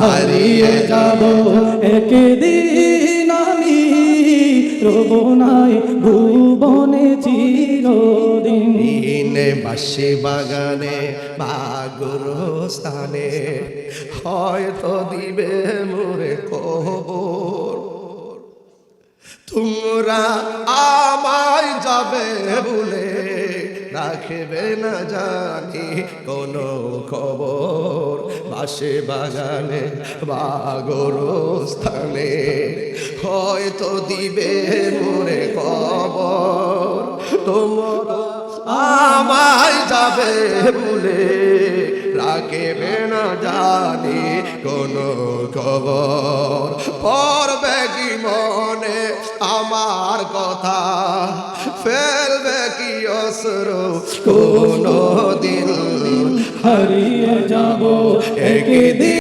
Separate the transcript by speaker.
Speaker 1: হারিয়ে যাব।
Speaker 2: একদিন আমি রব নাই ভুবনে চিরদিন।
Speaker 1: দিনে বাসি বাগানে বাগুর স্থানে। হয়তো দিবে মোরে কবর। তোমরা আমায় যাবে বলে রাখবে না জানি কোনো খবর। বাসে বাগানে বাগর স্থানে হয়তো দিবে মোরে কবর, তোমার আমায় যাবে বলে রাখবে না জানি কোনো খবর। পড়বে কি মনে আমার কথা? ফেলবে কি অসর কোনো দিন
Speaker 2: হারিয়ে যাব একদিন